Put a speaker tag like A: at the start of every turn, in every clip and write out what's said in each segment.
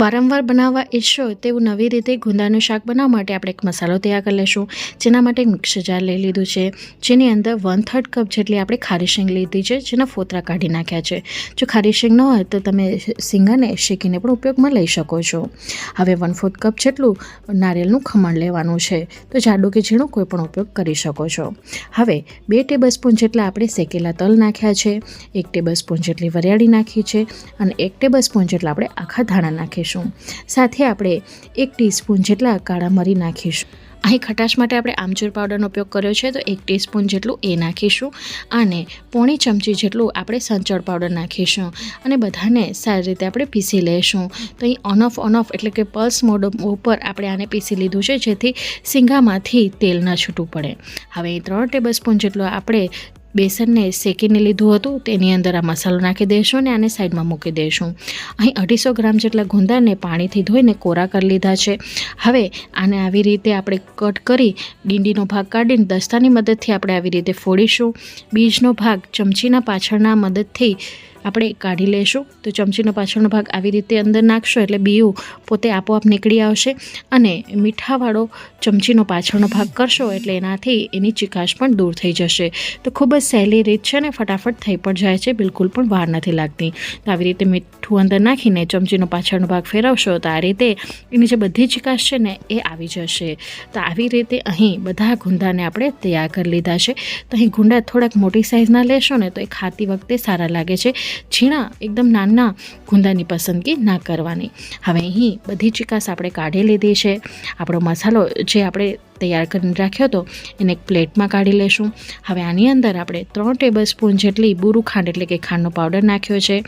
A: વારંવાર બનાવવા ઈચ્છો તેવું નવી રીતે ગુંદાનું શાક બનાવવા માટે આપણે એક મસાલો તૈયાર કરી લઈશું જેના માટે મિક્સર જાર લઈ લીધું છે. જેની અંદર વન થર્ડ કપ જેટલી આપણે ખારી શેંગ લીધી છે, જેના ફોતરા કાઢી નાખ્યા છે. જો ખારી શેંગ ન હોય તો તમે શીંગાને શેકીને પણ ઉપયોગમાં લઈ શકો છો. હવે વન ફોર્થ કપ જેટલું નારિયેળનું ખમણ લેવાનું છે. તો જાડું કે ઝીણું કોઈ પણ ઉપયોગ કરી શકો છો. હવે બે ટેબલ સ્પૂન જેટલા આપણે શેકેલા તલ નાખ્યા છે. એક ટેબલ સ્પૂન જેટલી વરિયાળી નાખી છે અને એક ટેબલ સ્પૂન જેટલા આપણે આખા ધાણા નાખીશું. સાથે આપણે એક ટીસ્પૂન જેટલા કાળા મરી નાખીશું. અહીં ખટાશ માટે આપણે આમચૂર પાવડરનો ઉપયોગ કર્યો છે, તો એક ટીસ્પૂન જેટલું એ નાખીશું અને પોણી ચમચી જેટલું આપણે સંચળ પાવડર નાખીશું અને બધાને સારી રીતે આપણે પીસી લઈશું તો અહીં ઓન ઓફ ઓન ઓફ એટલે કે પલ્સ મોડ ઉપર આપણે આને પીસી લીધું છે, જેથી સિંગામાંથી તેલ ન છૂટું પડે. હવે ત્રણ ટેબલ સ્પૂન જેટલો આપણે બેસનને શેકીને લીધું હતું. તેની અંદર આ મસાલો નાખી દઈશું અને આને સાઈડમાં મૂકી દઈશું અહીં અઢીસો ગ્રામ જેટલા ગુંદાને પાણીથી ધોઈને કોરા કરી લીધા છે. હવે આને આવી રીતે આપણે કટ કરી ડીંડીનો ભાગ કાઢીને દસ્તાની મદદથી આપણે આવી રીતે ફોડીશું. બીજનો ભાગ ચમચીના પાછળના મદદથી આપણે કાઢી લઈશું તો ચમચીનો પાછળનો ભાગ આવી રીતે અંદર નાખશો એટલે બીયું પોતે આપોઆપ નીકળી આવશે. અને મીઠાવાળો ચમચીનો પાછળનો ભાગ કરશો એટલે એનાથી એની ચિકાશ પણ દૂર થઈ જશે. તો ખૂબ જ સહેલી રીત છે ને, ફટાફટ થઈ પણ જાય છે, બિલકુલ પણ વાર નથી લાગતી. તો આવી રીતે મીઠું અંદર નાખીને ચમચીનો પાછળનો ભાગ ફેરવશો, તો આ રીતે એની જે બધી ચિકાશ છે ને, એ આવી જશે. તો આવી રીતે અહીં બધા ગુંદાને આપણે તૈયાર કરી લીધા છે. તો અહીં ગુંડા થોડાક મોટી સાઇઝના લેશો ને, તો એ ખાતી વખતે સારા લાગે છે. ઝીણા, એકદમ નાના ગુંદાની પસંદગી ના કરવાની. હવે અહીં બધી ચિકાસ આપણે કાઢી લીધી છે. આપણો મસાલો જે આપણે તૈયાર કરીને રાખ્યો હતો, એને એક પ્લેટમાં કાઢી લેશું. હવે આની અંદર આપણે ત્રણ ટેબલ સ્પૂન જેટલી બુરું ખાંડ, એટલે કે ખાંડનો પાવડર નાખ્યો છે.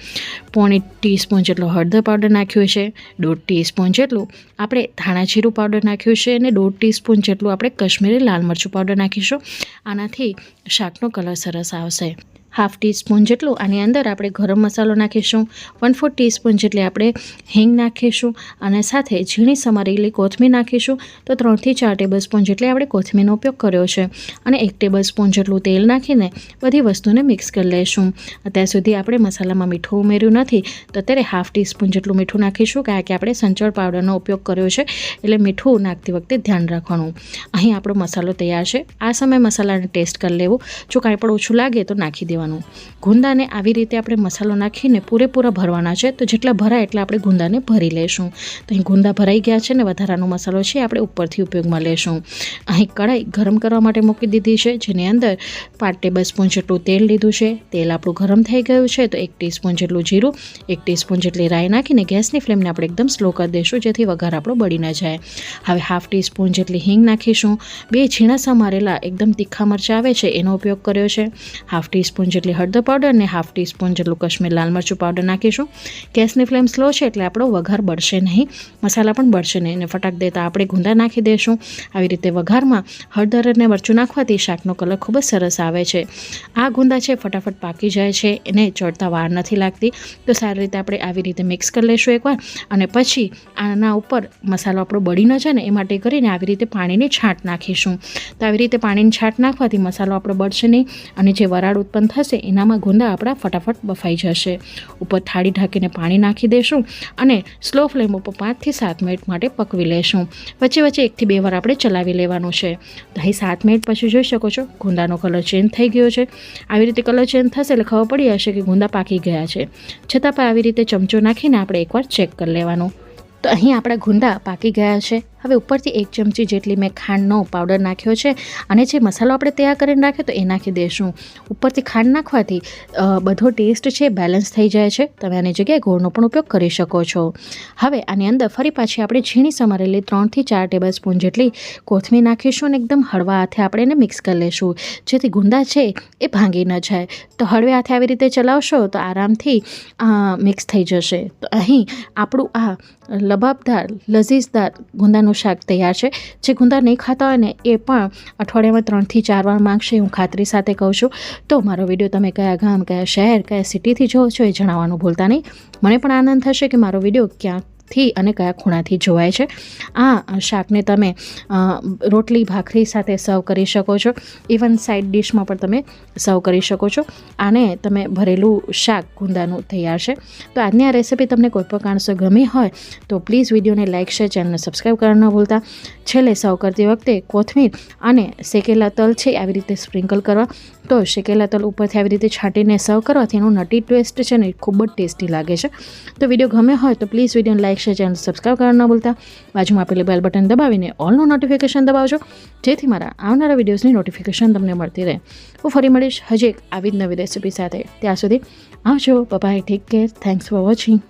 A: પોણી ટીસ્પૂન જેટલો હળદર પાવડર નાખ્યો છે. દોઢ ટીસ્પૂન જેટલું આપણે ધાણા જીરું પાવડર નાખ્યું છે અને દોઢ ટીસ્પૂન જેટલું આપણે કશ્મીરી લાલ મરચું પાવડર નાખીશું. આનાથી શાકનો કલર સરસ આવશે. હાફ ટીસ્પૂન જેટલું આની અંદર આપણે ગરમ મસાલો નાખીશું વન ફોર ટીસ્પૂન જેટલી આપણે હિંગ નાખીશું અને સાથે ઝીણી સમારેલી કોથમીર નાખીશું. તો ત્રણથી ચાર ટેબલ સ્પૂન જેટલી આપણે કોથમીરનો ઉપયોગ કર્યો છે અને એક ટેબલ સ્પૂન જેટલું તેલ નાખીને બધી વસ્તુને મિક્સ કરી લઈશું અત્યાર સુધી આપણે મસાલામાં મીઠું ઉમેર્યું નથી, તો અત્યારે હાફ ટીસ્પૂન જેટલું મીઠું નાખીશું કારણ કે આપણે સંચળ પાવડરનો ઉપયોગ કર્યો છે, એટલે મીઠું નાખતી વખતે ધ્યાન રાખવાનું. અહીં આપણો મસાલો તૈયાર છે. આ સમયે મસાલાને ટેસ્ટ કરી લેવું. જો કાંઈ પણ ઓછું લાગે તો નાખી દેવાનું. ગુંદાને આવી રીતે આપણે મસાલો નાખીને પૂરેપૂરા ભરવાના છે, તો જેટલા ભરાય એટલા આપણે ગુંદાને ભરી લેશું. તો અહીં ગુંદા ભરાઈ ગયા છે ને, વધારાનો મસાલો છે આપણે ઉપરથી ઉપયોગમાં લેશું. અહીં કઢાઈ ગરમ કરવા માટે મૂકી દીધી છે, જેની અંદર પાંચ ટેબલ જેટલું તેલ લીધું છે. તેલ આપણું ગરમ થઈ ગયું છે, તો એક ટીસ્પૂન જેટલું જીરું, એક ટીસ્પૂન જેટલી રાઈ નાખીને ગેસની ફ્લેમને આપણે એકદમ સ્લો કરી દઈશું જેથી વઘાર આપણો બળી ન જાય. હવે હાફ ટીસ્પૂન જેટલી હિંગ નાખીશું. બે ઝીણા સમારેલા એકદમ તીખા મરચાં આવે છે, એનો ઉપયોગ કર્યો છે. હાફ ટીસ્પૂન જેટલી હળદર પાવડર અને હાફ ટીસ્પૂન જેટલું કશ્મીર લાલ મરચું પાવડર નાખીશું. ગેસની ફ્લેમ સ્લો છે એટલે આપણો વઘાર બળશે નહીં. મસાલા પણ બળશે નહીં અને ફટાક દેતા આપણે ગુંદા નાખી દઈશું આવી રીતે વઘારમાં હળદર અને મરચું નાખવાથી શાકનો કલર ખૂબ જ સરસ આવે છે. આ ગુંદા છે ફટાફટ પાકી જાય છે, એને ચડતા વાર નથી લાગતી. તો સારી રીતે આપણે આવી રીતે મિક્સ કરી લઈશું એકવાર અને પછી આના ઉપર મસાલો આપણો બળી ન જાય ને એ માટે કરીને આવી રીતે પાણીની છાંટ નાખીશું. તો આવી રીતે પાણીની છાંટ નાખવાથી મસાલો આપણો બળશે નહીં અને જે વરાળ ઉત્પન્ન થશે એનામાં ગુંદા આપણા ફટાફટ બફાઈ જશે. ઉપર થાળી ઢાંકીને પાણી નાખી દઈશું અને સ્લો ફ્લેમ ઉપર પાંચથી સાત મિનિટ માટે પકવી લેશું. વચ્ચે વચ્ચે એકથી બે વાર આપણે ચલાવી લેવાનું છે. અહીં સાત મિનિટ પછી જોઈ શકો છો ગુંદાનો કલર ચેન્જ થઈ ગયો છે. આવી રીતે કલર ચેન્જ થશે એટલે ખબર પડી હશે કે ગુંદા પાકી ગયા છે. છતાં પણ આવી રીતે ચમચો નાખીને આપણે એકવાર ચેક કરી લેવાનું. તો અહીં આપણા ગુંદા પાકી ગયા છે. હવે ઉપરથી એક ચમચી જેટલી મેં ખાંડનો પાવડર નાખ્યો છે અને જે મસાલો આપણે તૈયાર કરીને રાખ્યો તો એ નાખી દઈશું. ઉપરથી ખાંડ નાખવાથી બધો ટેસ્ટ છે બેલેન્સ થઈ જાય છે. તમે આની જગ્યાએ ગોળનો પણ ઉપયોગ કરી શકો છો. હવે આની અંદર ફરી પાછી આપણે ઝીણી સમારેલી ત્રણથી ચાર ટેબલ સ્પૂન જેટલી કોથમીર નાખીશું અને એકદમ હળવા હાથે આપણે એને મિક્સ કરી લઈશું જેથી ગુંદા છે એ ભાંગી ન જાય. તો હળવે હાથે આવી રીતે ચલાવશો તો આરામથી મિક્સ થઈ જશે. તો અહીં આપણું આ લબાબદાર, લઝીઝદાર ગુંદાનું શાક તૈયાર છે. જે ગુંદા નહીં ખાતા હોય ને એ પણ અઠવાડિયામાં ત્રણથી ચાર વાર માંગશે. હું ખાતરી સાથે કહું છું. તો મારો વીડિયો તમે કયા ગામ, કયા શહેર, કયા સિટીથી જોવો છો એ જણાવવાનું ભૂલતા નહીં. મને પણ આનંદ થશે કે મારો વીડિયો ક્યાંક થી અને કયા ખૂણાથી જોવાય છે. આ શાકને તમે રોટલી, ભાખરી સાથે સર્વ કરી શકો છો. ઇવન સાઇડ ડિશમાં પણ તમે સર્વ કરી શકો છો. આને તમે ભરેલું શાક ગુંદાનું તૈયાર છે. તો આજની આ રેસીપી તમને કોઈ પણ કારણસર ગમી હોય, તો પ્લીઝ વિડીયોને લાઇક શેર ચેનલને સબસ્ક્રાઈબ કરવાનું ન ભૂલતા. છેલ્લે સર્વ કરતી વખતે કોથમીર અને શેકેલા તલ છે આવી રીતે સ્પ્રિંકલ કરવા. તો શેકેલા તલ ઉપરથી આવી રીતે છાંટીને સર્વ કરવાથી એનું નટી ટેસ્ટ છે ને ખૂબ જ ટેસ્ટી લાગે છે. તો વીડિયો ગમે હોય તો પ્લીઝ વિડીયોને લાઇક શેર ચેનલ સબસ્ક્રાઈબ કરવા ન ભૂલતા. બાજુમાં આપેલી બેલ બટન દબાવીને ઓલનું નોટિફિકેશન દબાવજો. જેથી મારા આવનારા વિડીયોઝની નોટિફિકેશન તમને મળતી રહે. હું ફરી મળીશ હજી એક આવી જ નવી રેસિપી સાથે. ત્યાં સુધી આવજો. Bye bye take care thanks for watching